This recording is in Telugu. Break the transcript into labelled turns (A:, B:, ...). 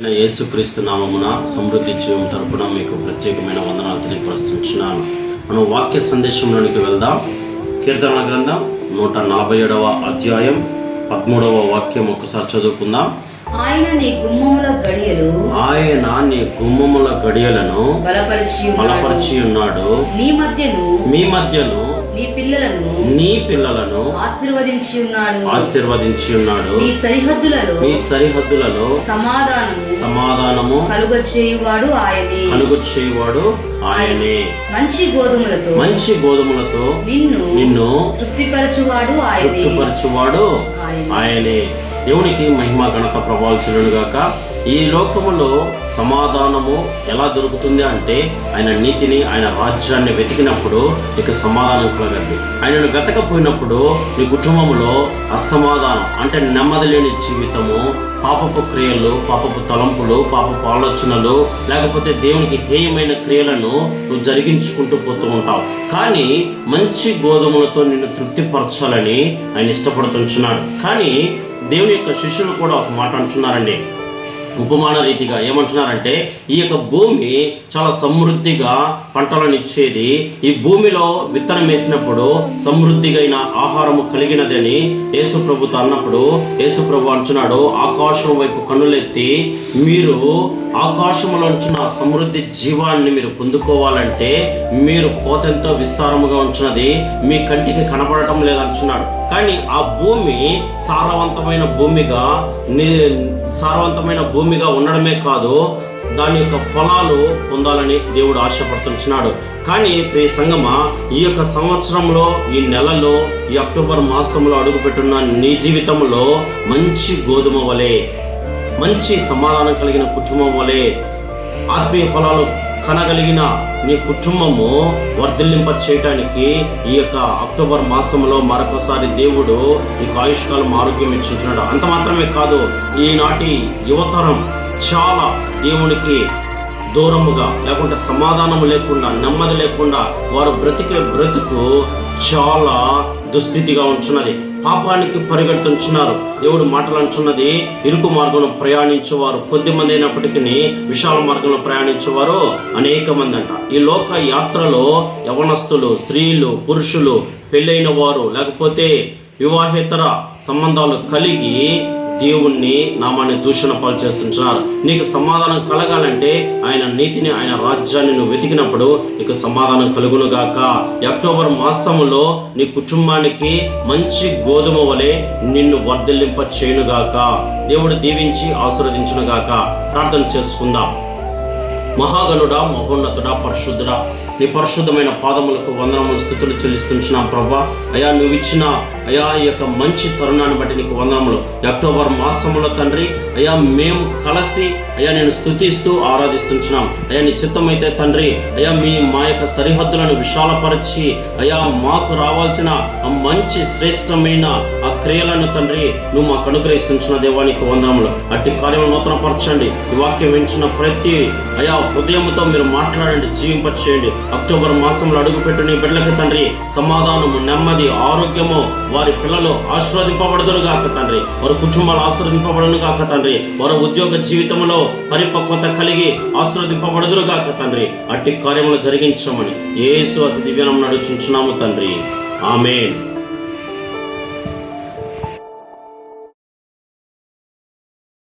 A: యేసుక్రీస్తు నామమున సమృద్ధి జీవం తరపున మీకు ప్రత్యేకమైన వందనాలు తెలియపరుస్తున్నాను మనం వాక్య సందేశంలోనికి వెళ్దాం. కీర్తన గ్రంథం నూట నలభై ఏడవ అధ్యాయం పదమూడవ వాక్యం ఒకసారి చదువుకుందాం.
B: ఆయన నీ గుమ్మముల గడియలు
A: ఆయన నీ గుమ్మముల గడియలను
B: బలపరిచి ఉన్నాడు
A: బలపరిచి ఉన్నాడు
B: నీ మధ్యను
A: మీ మధ్యను
B: నీ పిల్లలను
A: నీ పిల్లలను
B: ఆశీర్వదించి ఉన్నాడు.
A: ఆశీర్వదించి ఉన్నాడు.
B: నీ సరిహద్దులలో
A: మీ సరిహద్దులలో
B: సమాధానము
A: సమాధానము
B: కలుగ చేయువాడు ఆయనే.
A: కలుగు చేయువాడు ఆయనే.
B: మంచి గోధుమలతో
A: మంచి గోధుమలతో
B: నిన్ను
A: నిన్ను
B: తృప్తిపరచువాడు ఆయనే.
A: తృప్తిపరచువాడు
B: ఆయనే.
A: దేవునికి మహిమ గణత చెల్లును గాక ఈ లోకములో సమాధానము ఎలా దొరుకుతుంది అంటే ఆయన నీతిని ఆయన రాజ్యాన్ని వెతికినప్పుడు నీకు సమాధానం కలగండి. ఆయనను వెతకపోయినప్పుడు నీ కుటుంబంలో అసమాధానం అంటే నెమ్మది లేని జీవితము పాపపు క్రియలు పాపపు తలంపులు పాపపు ఆలోచనలు లేకపోతే దేవునికి హేయమైన క్రియలను నువ్వు జరిగించుకుంటూ పోతూ ఉంటావు. కానీ మంచి గోధుమలతో నిన్ను తృప్తిపరచాలని ఆయన ఇష్టపడుతున్నాడు కానీ దేవుని యొక్క శిష్యులు కూడా ఒక మాట అంటున్నారండి. ఉపమాన రీతిగా ఏమంటున్నారంటే ఈ యొక్క భూమి చాలా సమృద్ధిగా పంటలను ఇచ్చేది ఈ భూమిలో విత్తనం వేసినప్పుడు సమృద్ధిగా అయిన ఆహారము కలిగినదని యేసు ప్రభుతో అన్నప్పుడు యేసు ప్రభు అంటున్నాడు ఆకాశం వైపు కన్నులెత్తి మీరు ఆకాశంలో ఉంచిన సమృద్ధి జీవాన్ని మీరు పొందుకోవాలంటే మీరు కోతెంతో విస్తారముగా ఉంచినది మీ కంటికి కనపడటం లేదంటున్నాడు కానీ ఆ భూమి సారవంతమైన భూమిగా సారవంతమైన భూమిగా ఉండడమే కాదు దాని యొక్క ఫలాలు పొందాలని దేవుడు ఆశపడుతున్నాడు కానీ ప్రియ సంగమ ఈ యొక్క సంవత్సరంలో ఈ నెలలో ఈ అక్టోబర్ మాసంలో అడుగుపెట్టున్న నీ జీవితంలో మంచి గోధుమ వలె మంచి సమాధానం కలిగిన కుటుంబం వలె ఆత్మీయ ఫలాలు కనగలిగిన నీ కుటుంబము వర్ధిల్లింప చేయటానికి ఈ యొక్క అక్టోబర్ మాసంలో మరొకసారి దేవుడు నీకు ఆయుష్కాలం ఆరోగ్యం ఇచ్చించున్నాడు అంత మాత్రమే కాదు ఈనాటి యువతరం చాలా దేవునికి దూరముగా లేకుంటే సమాధానం లేకుండా నెమ్మది లేకుండా వారు బ్రతికే బ్రతుకు చాలా దుస్థితిగా ఉంచున్నది పాపానికి పరిగెడుతుంటున్నారు దేవుడు మాటలు అంటున్నది ఇరుకు మార్గంలో ప్రయాణించేవారు కొద్ది మంది అయినప్పటికీ విశాల మార్గంలో ప్రయాణించేవారు అనేక మంది అంట. ఈ లోక యాత్రలో యవనస్తులు స్త్రీలు పురుషులు పెళ్ళైన వారు లేకపోతే వివాహేతర సంబంధాలు కలిగి దేవుణ్ణి నామాన్ని దూషణ పాలు చేస్తుంటున్నారు. నీకు సమాధానం కలగాలంటే ఆయన నీతిని ఆయన రాజ్యాన్ని నువ్వు వెతికినప్పుడు నీకు సమాధానం కలుగును గాక. అక్టోబర్ మాసములో నీ కుటుంబానికి మంచి గోధుమ వలె నిన్ను వర్ధిల్లింప చేయునుగాక దేవుడు దీవించి ఆశీర్వదించును గాక. ప్రార్థన చేసుకుందాం. మహాగణుడా మహోన్నతుడా పరిశుద్ధుడా నీ పరిశుద్ధమైన పాదములకు వందనములు స్థుతులు చెల్లిస్తున్నాం ప్రభా. అయా నువ్వు ఇచ్చిన అయా ఈ యొక్క మంచి తరుణాన్ని బట్టి నీకు వందనములు. అక్టోబర్ మాసములో తండ్రి అయా మేము కలిసి అయా నేను స్థుతిస్తూ ఆరాధిస్తున్నాం అయా నీ చిత్తమైతే తండ్రి అయా మీ మా యొక్క సరిహద్దులను విశాలపరిచి అయా మాకు రావాల్సిన ఆ మంచి శ్రేష్టమైన ఆ క్రియలను తండ్రి నువ్వు మాకు అనుగ్రహిస్తున్న దేవానికి వందనములు. అట్టి కార్యము నూతనపరచండి. ఈ వాక్యం వింటున్న ప్రతి అయా హృదయముతో మీరు మాట్లాడండి జీవింపచేయండి. అక్టోబర్ మాసంలో అడుగుపెట్టు నీ బిడ్డలకి తండ్రి సమాధానము నెమ్మది ఆరోగ్యము వారి పిల్లలు ఆశీర్వదింపబడదును గాక తండ్రి. వారి కుటుంబాలు ఆశీర్వదింపబడను గాక తండ్రి. వారి ఉద్యోగ జీవితంలో పరిపక్వత కలిగి ఆశీర్వదింపబడదురు గాక తండ్రి. అట్టి కార్యములు జరిగించమని ఏసు అతి దివ్యనం నడుచుంచున్నాము తండ్రి. ఆమెన్.